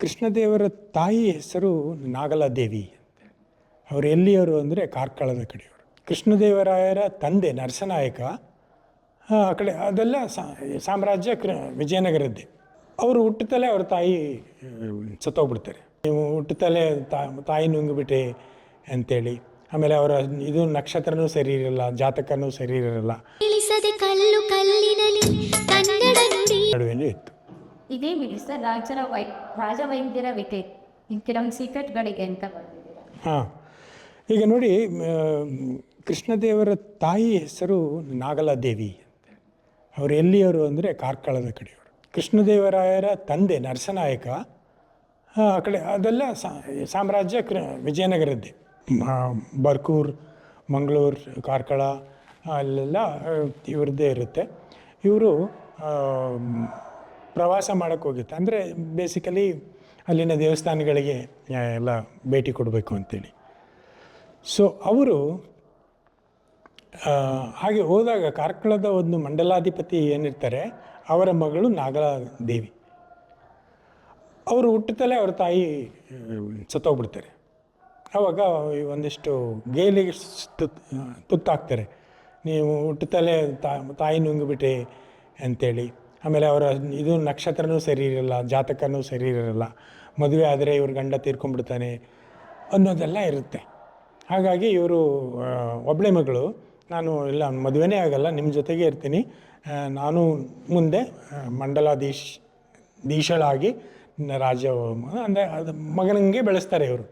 ಕೃಷ್ಣದೇವರ ತಾಯಿ ಹೆಸರು ನಾಗಲಾದೇವಿ ಅವರು ಎಲ್ಲಿಯವರು ಅಂದರೆ ಕಾರ್ಕಳದ ಕಡೆಯವರು. ಕೃಷ್ಣದೇವರಾಯರ ತಂದೆ ನರಸನಾಯಕ ಆ ಕಡೆ ಅದೆಲ್ಲ ಸಾಮ್ರಾಜ್ಯ ಕೃ ವಿಜಯನಗರದ್ದೇ. ಅವರು ಹುಟ್ಟುತ್ತಲೇ ಅವ್ರ ತಾಯಿ ಸತ್ತೋಗ್ಬಿಡ್ತಾರೆ. ನೀವು ಹುಟ್ಟುತ್ತಲೇ ತಾ ತಾಯಿ ನುಂಗ್ಬಿಟ್ಟೆ ಅಂತೇಳಿ ಆಮೇಲೆ ಅವರ ಇದು ನಕ್ಷತ್ರನೂ ಸರಿ ಇರಲ್ಲ ಜಾತಕನೂ ಸರಿ ಇರಲ್ಲ. ನಡುವೆ ನಡುವೆನೂ ಇತ್ತು. ಇದೇ ಬಿಡಿ ಸರ್ ರಾಜರ ವೈ, ರಾಜವೈದ್ಯರ ವಿತೆ ಕೆಲವೊಂದು ಸೀಕ್ರೆಟ್ಗಳಿಗೆ ಅಂತ ಹಾಂ. ಈಗ ನೋಡಿ ಕೃಷ್ಣದೇವರ ತಾಯಿ ಹೆಸರು ನಾಗಲಾದೇವಿ ಅವರು ಎಲ್ಲಿಯವರು ಅಂದರೆ ಕಾರ್ಕಳದ ಕಡೆಯವರು. ಕೃಷ್ಣದೇವರಾಯರ ತಂದೆ ನರಸನಾಯಕ, ಆ ಕಡೆ, ಅದೆಲ್ಲ ಸಾಮ್ರಾಜ್ಯ ಕೃ, ವಿಜಯನಗರದ್ದೇ. ಬರ್ಕೂರ್, ಮಂಗಳೂರು, ಕಾರ್ಕಳ, ಅಲ್ಲೆಲ್ಲ ಇವ್ರದ್ದೇ ಇರುತ್ತೆ. ಇವರು ಪ್ರವಾಸ ಮಾಡೋಕ್ಕೆ ಹೋಗಿತ್ತು. ಅಂದರೆ ಬೇಸಿಕಲಿ ಅಲ್ಲಿನ ದೇವಸ್ಥಾನಗಳಿಗೆ ಎಲ್ಲ ಭೇಟಿ ಕೊಡಬೇಕು ಅಂತೇಳಿ. ಸೊ ಅವರು ಹಾಗೆ ಹೋದಾಗ ಕಾರ್ಕಳದ ಒಂದು ಮಂಡಲಾಧಿಪತಿ ಏನಿರ್ತಾರೆ, ಅವರ ಮಗಳು ನಾಗಲಾದೇವಿ ಅವರು ಹುಟ್ಟುತ್ತಲೇ ಅವ್ರ ತಾಯಿ ಸತ್ತೋಗ್ಬಿಡ್ತಾರೆ. ಆವಾಗ ಒಂದಿಷ್ಟು ಗೇಲಿಗೆ ತುತ್ ತುತ್ತಾಗ್ತಾರೆ. ನೀವು ಹುಟ್ಟುತ್ತಲೇ ತಾಯಿ ನುಂಗ್ಬಿಟ್ಟೆ ಅಂತೇಳಿ. ಆಮೇಲೆ ಅವರ ಇದು ನಕ್ಷತ್ರನೂ ಸರಿ ಇರಲ್ಲ, ಜಾತಕನೂ ಸರಿ ಇರಲ್ಲ, ಮದುವೆ ಆದರೆ ಇವ್ರ ಗಂಡ ತೀರ್ಕೊಂಡ್ಬಿಡ್ತಾನೆ ಅನ್ನೋದೆಲ್ಲ ಇರುತ್ತೆ. ಹಾಗಾಗಿ ಇವರು ಒಬ್ಬಳೆ ಮಗಳು, ನಾನು ಇಲ್ಲ, ಮದುವೆನೇ ಆಗಲ್ಲ ನಿಮ್ಮ ಜೊತೆಗೆ ಇರ್ತೀನಿ. ನಾನು ಮುಂದೆ ಮಂಡಲಾಧೀಶ್ ದೀಶಳಾಗಿ ರಾಜ ಅಂದರೆ ಅದು ಮಗನಿಗೆ ಬೆಳೆಸ್ತಾರೆ ಇವರು.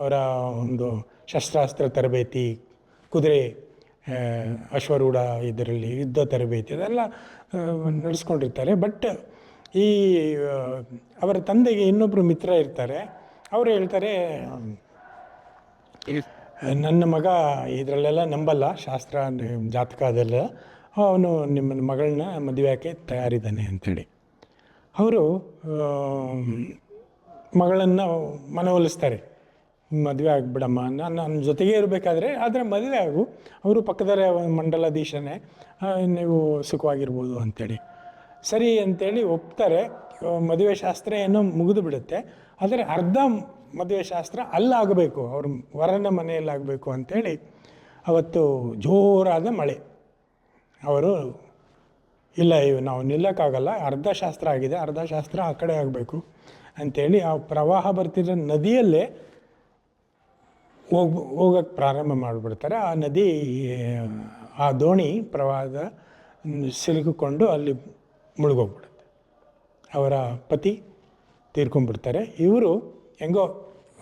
ಅವರ ಒಂದು ಶಸ್ತ್ರಾಸ್ತ್ರ ತರಬೇತಿ, ಕುದುರೆ ಅಶ್ವರೂಢ ಇದರಲ್ಲಿ ಯುದ್ಧ ತರಬೇತಿ ಅದೆಲ್ಲ ನಡೆಸ್ಕೊಂಡಿರ್ತಾರೆ. ಬಟ್ ಈ ಅವರ ತಂದೆಗೆ ಇನ್ನೊಬ್ಬರು ಮಿತ್ರ ಇರ್ತಾರೆ. ಅವರು ಹೇಳ್ತಾರೆ ನನ್ನ ಮಗ ಇದರಲ್ಲೆಲ್ಲ ನಂಬಲ್ಲ ಶಾಸ್ತ್ರ ಜಾತಕ ಅದೆಲ್ಲ. ಅವನು ನಿಮ್ಮ ಮಗಳನ್ನ ಮದುವೆ ಹಾಕಿ ತಯಾರಿದ್ದಾನೆ ಅಂಥೇಳಿ. ಅವರು ಮಗಳನ್ನು ಮನವೊಲಿಸ್ತಾರೆ. ಮದುವೆ ಆಗಿಬಿಡಮ್ಮ. ನಾನು ನನ್ನ ಜೊತೆಗೆ ಇರಬೇಕಾದ್ರೆ ಆದರೆ ಮದುವೆ ಆಗು. ಅವರು ಪಕ್ಕದಲ್ಲೇ ಮಂಡಲಾಧೀಶನೇ ನೀವು ಸುಖವಾಗಿರ್ಬೋದು ಅಂಥೇಳಿ ಸರಿ ಅಂತೇಳಿ ಒಪ್ತಾರೆ. ಮದುವೆ ಶಾಸ್ತ್ರ ಏನೋ ಮುಗಿದು ಬಿಡುತ್ತೆ. ಆದರೆ ಅರ್ಧ ಮದುವೆ ಶಾಸ್ತ್ರ ಅಲ್ಲಾಗಬೇಕು. ಅವ್ರ ವರನ ಮನೆಯಲ್ಲಾಗಬೇಕು ಅಂಥೇಳಿ ಅವತ್ತು ಜೋರಾದ ಮಳೆ. ಅವರು, ಇಲ್ಲ, ಇವು ನಾವು ನಿಲ್ಲಕ್ಕಾಗಲ್ಲ. ಅರ್ಧ ಶಾಸ್ತ್ರ ಆಗಿದೆ. ಅರ್ಧ ಶಾಸ್ತ್ರ ಆ ಕಡೆ ಆಗಬೇಕು ಅಂಥೇಳಿ ಆ ಪ್ರವಾಹ ಬರ್ತಿರೋ ನದಿಯಲ್ಲೇ ಹೋಗ್ ಹೋಗಕ್ಕೆ ಪ್ರಾರಂಭ ಮಾಡಿಬಿಡ್ತಾರೆ. ಆ ನದಿ, ಆ ದೋಣಿ ಪ್ರವಾಹದ ಸಿಲುಕಿಕೊಂಡು ಅಲ್ಲಿ ಮುಳುಗೋಗ್ಬಿಡುತ್ತೆ. ಅವರ ಪತಿ ತೀರ್ಕೊಂಡ್ಬಿಡ್ತಾರೆ. ಇವರು ಹೆಂಗೋ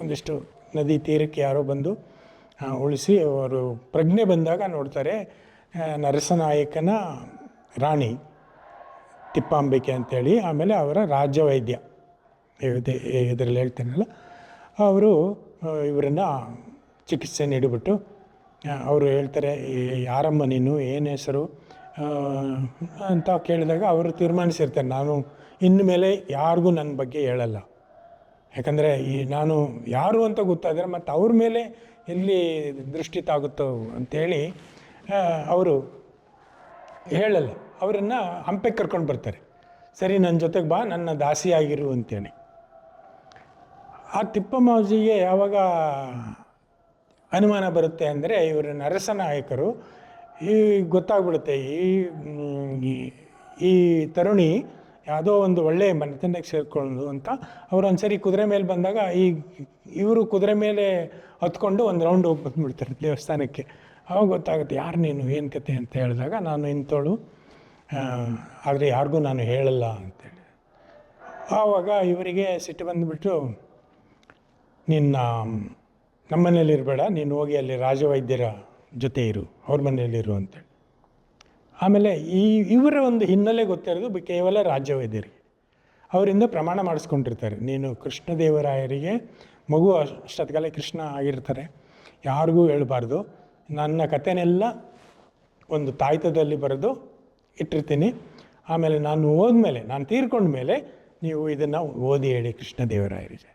ಒಂದಿಷ್ಟು ನದಿ ತೀರಕ್ಕೆ ಯಾರೋ ಬಂದು ಉಳಿಸಿ ಅವರು ಪ್ರಜ್ಞೆ ಬಂದಾಗ ನೋಡ್ತಾರೆ ನರಸನಾಯಕನ ರಾಣಿ ತಿಪ್ಪಾಂಬಿಕೆ ಅಂತೇಳಿ, ಆಮೇಲೆ ಅವರ ರಾಜ್ಯ ವೈದ್ಯ ಇದರಲ್ಲಿ ಹೇಳ್ತೇನಲ್ಲ. ಅವರು ಇವರನ್ನು ಚಿಕಿತ್ಸೆ ನೀಡಿಬಿಟ್ಟು ಅವರು ಹೇಳ್ತಾರೆ "ಈ- ಯಾರಮ್ಮ ನೀನು? ಏನು ಹೆಸರು? ಅಂತ ಕೇಳಿದಾಗ ಅವರು ತೀರ್ಮಾನಿಸಿರ್ತಾರೆ. ನಾನು ಇನ್ನು ಮೇಲೆ ಯಾರಿಗೂ ನನ್ನ ಬಗ್ಗೆ ಹೇಳಲ್ಲ. ಯಾಕಂದರೆ, ಈ, ನಾನು ಯಾರು ಅಂತ ಗೊತ್ತಾದರೆ ಮತ್ತು ಅವ್ರ ಮೇಲೆ ಎಲ್ಲಿ ದೃಷ್ಟಿ ತಾಗುತ್ತೋ ಅಂಥೇಳಿ ಅವರು ಹೇಳಲ್ಲ. ಅವರನ್ನು ಹಂಪೆಗೆ ಕರ್ಕೊಂಡು ಬರ್ತಾರೆ. ಸರಿ ನನ್ನ ಜೊತೆಗೆ ಬಾ, ನನ್ನ ದಾಸಿಯಾಗಿರು ಅಂತೇಳಿ. ಆ ತಿಪ್ಪಮ್ಮಾಜಿಗೆ ಯಾವಾಗ ಅನುಮಾನ ಬರುತ್ತೆ ಅಂದರೆ ಇವರು ನರಸನಾಯಕರು. ಈ ಗೊತ್ತಾಗ್ಬಿಡುತ್ತೆ, ಈ, ಈ- ತರುಣಿ ಯಾವುದೋ ಒಂದು ಒಳ್ಳೆಯ ಮನೆತನಕ್ಕೆ ಸೇರಿಕೊಳ್ಳೋದು ಅಂತ ಅವ್ರು ಒಂದ್ಸರಿ ಕುದುರೆ ಮೇಲೆ ಬಂದಾಗ ಈ, ಇವರು ಕುದುರೆ ಮೇಲೆ ಹತ್ಕೊಂಡು ಒಂದು ರೌಂಡ್ ಹೋಗಿ ಬಂದ್ಬಿಡ್ತಾರೆ ದೇವಸ್ಥಾನಕ್ಕೆ. ಅವಾಗ ಗೊತ್ತಾಗುತ್ತೆ, ಯಾರು ನೀನು, ಏನು ಕತೆ ಅಂತ ಹೇಳಿದಾಗ ನಾನು ಇಂಥೋಳು ಆದರೆ ಯಾರಿಗೂ ನಾನು ಹೇಳಲ್ಲ ಅಂತೇಳಿ. ಆವಾಗ ಇವರಿಗೆ ಸಿಟ್ಟು ಬಂದುಬಿಟ್ಟು, ನಿನ್ನ ನಮ್ಮ ಮನೇಲಿ ಇರಬೇಡ ನೀನು ಹೋಗಿ ಅಲ್ಲಿ ರಾಜವೈದ್ಯರ ಜೊತೆ ಇರು, ಅವ್ರ ಮನೆಯಲ್ಲಿರು ಅಂತೇಳಿ ಆಮೇಲೆ ಈ, ಇವರ ಒಂದು ಹಿನ್ನೆಲೆ ಗೊತ್ತಿರೋದು ಕೇವಲ ರಾಜ್ಯವೈದ್ಯರಿಗೆ. ಅವರಿಂದ ಪ್ರಮಾಣ ಮಾಡಿಸ್ಕೊಂಡಿರ್ತಾರೆ. ನೀನು ಕೃಷ್ಣದೇವರಾಯರಿಗೆ ಮಗು ಅಷ್ಟೊತ್ತಿಗೆಲ್ಲ ಕೃಷ್ಣ ಆಗಿರ್ತಾರೆ. ಯಾರಿಗೂ ಹೇಳಬಾರ್ದು. ನನ್ನ ಕಥೆನೆಲ್ಲ ಒಂದು ತಾಯ್ತದಲ್ಲಿ ಬರೆದು ಇಟ್ಟಿರ್ತೀನಿ. ಆಮೇಲೆ ನಾನು ಹೋದ್ಮೇಲೆ, ನಾನು ತೀರ್ಕೊಂಡ ಮೇಲೆ ನೀವು ಇದನ್ನು ಓದಿ ಹೇಳಿ ಕೃಷ್ಣದೇವರಾಯರಿಗೆ.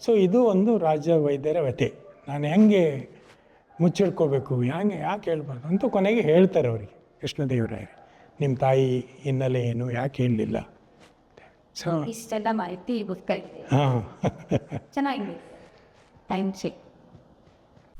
ಸೊ ಇದು ಒಂದು ರಾಜ್ಯ ವೈದ್ಯರ ವ್ಯಥೆ. ನಾನು ಹೆಂಗೆ ಮುಚ್ಚಿಡ್ಕೋಬೇಕು? ಹ್ಯಾಂಗೆ ಯಾಕೆ ಹೇಳ್ಬಾರ್ದು ಅಂತ ಕೊನೆಗೆ ಹೇಳ್ತಾರೆ ಅವರಿಗೆ ಕೃಷ್ಣದೇವರಾಯರು ನಿಮ್ಮ ತಾಯಿ ಹಿನ್ನೆಲೆ ಏನು? ಯಾಕೆ ಹೇಳಲಿಲ್ಲ? ಸೊ ಇಷ್ಟೆಲ್ಲ ಮಾಹಿತಿ ಗೊತ್ತಾಯ್ತು. ಹಾಂ. ಚೆನ್ನಾಗಿದೆ. ಥ್ಯಾಂಕ್ಸ್